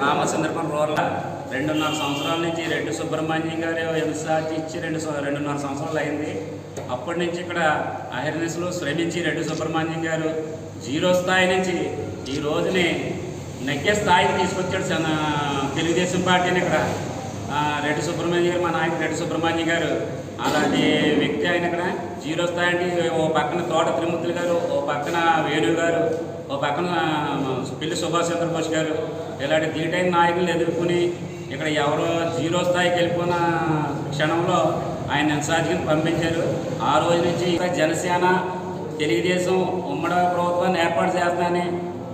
మామ సందర్భం రూరల్ రెండున్నర సంవత్సరాల నుంచి రెడ్డి సుబ్రహ్మణ్యం గారు ఎంసార్జి ఇచ్చి రెండు రెండున్నర సంవత్సరాలు అయింది. అప్పటి నుంచి ఇక్కడ అహిర్నిస్లో శ్రమించి రెడ్డి సుబ్రహ్మణ్యం గారు జీరో స్థాయి నుంచి ఈ రోజుని నెగ్గే స్థాయికి తీసుకొచ్చాడు తెలుగుదేశం పార్టీని ఇక్కడ. రెడ్డి సుబ్రహ్మణ్యం గారు మా నాయకుడు రెడ్డి సుబ్రహ్మణ్యం గారు అలాంటి వ్యక్తి ఆయన ఇక్కడ. జీరో స్థాయి అంటే ఓ పక్కన తోట త్రిమూర్తులు గారు ఓ పక్కన వేణు గారు ఓ పక్కన పిల్లి సుభాష్ చంద్రబోస్ గారు. ఇలాంటి ధీటైన నాయకులు ఎదుర్కొని ఇక్కడ ఎవరో జీరో స్థాయికి వెళ్ళిపోయిన క్షణంలో ఆయన ఇన్ఛార్జిని పంపించారు. ఆ రోజు నుంచి జనసేన తెలుగుదేశం ఉమ్మడి ప్రభుత్వాన్ని ఏర్పాటు చేస్తానని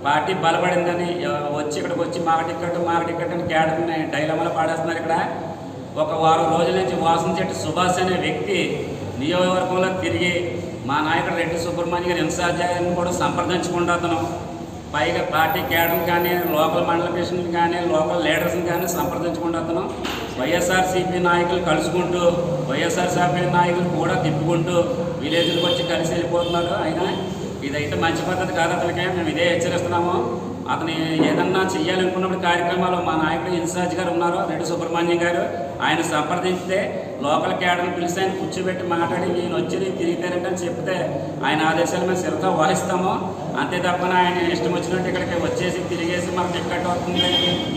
పార్టీ బలపడిందని వచ్చి ఇక్కడికి వచ్చి మాకు టికెట్ మాకు టికెట్ అని కేడని డైలమలు పాడేస్తున్నారు ఇక్కడ. ఒక వారం రోజుల నుంచి వాసన చెట్టు సుభాష్ అనే వ్యక్తి నియోజకవర్గంలో తిరిగి మా నాయకుడు రెడ్డి సుబ్రహ్మణ్యం గారి ఇన్ఛార్జ్ కూడా సంప్రదించకుండా అతను పైగా పార్టీ కేడర్ కానీ లోకల్ మండల ప్రెసిడెంట్ కానీ లోకల్ లీడర్స్ని కానీ సంప్రదించకుండా అతను వైఎస్ఆర్సీపీ నాయకులు కలుసుకుంటూ వైఎస్ఆర్సీపీ నాయకులు కూడా తిప్పుకుంటూ విలేజ్లకు వచ్చి కలిసి వెళ్ళిపోతున్నారు. అయినా ఇదైతే మంచి పద్ధతి కాదు అతనికే. మేము ఇదే హెచ్చరిస్తున్నాము. అతని ఏదన్నా చెయ్యాలనుకున్నప్పుడు కార్యక్రమాలు మా నాయకుడు ఇన్ఛార్జ్ గారు ఉన్నారు రెడ్డి సుబ్రహ్మణ్యం గారు. ఆయన సంప్రదించితే లోకల్ క్యాడర్ని పిలిచి ఆయన కూర్చోబెట్టి మాట్లాడి నేను వచ్చి తిరిగితేనంటే అని చెప్తే ఆయన ఆదేశాలు మేము శ్రద్ధ వహిస్తాము. అంతే తప్పన ఆయన ఇష్టం వచ్చినట్టు ఇక్కడికి వచ్చేసి తిరిగేసి మనకి టిక్కెట్ వస్తుంది?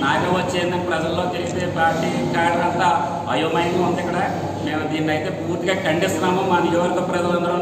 నాకే వచ్చేందని ప్రజల్లో తిరిగితే పార్టీ క్యాడర్ అంతా అయోమయంగా ఉంది ఇక్కడ. మేము దీన్ని అయితే పూర్తిగా ఖండిస్తున్నాము మా నియోజక ప్రజలందరూ